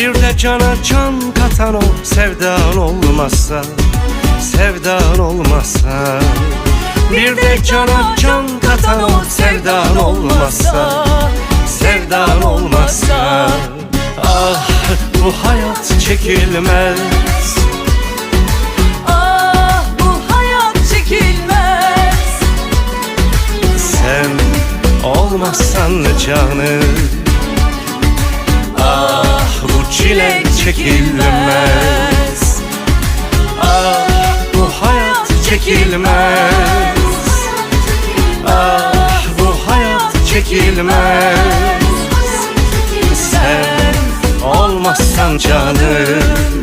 Bir de cana can katan o sevdan olmazsa Sevdan olmazsa. Bir de cana can katan o sevdan olmazsa Sevdan olmazsa. Ah bu hayat çekilmez. Ah bu hayat çekilmez. Sen olmazsan canım çile çekilmez. Ah bu hayat çekilmez. Ah bu hayat çekilmez. Sen olmazsan canım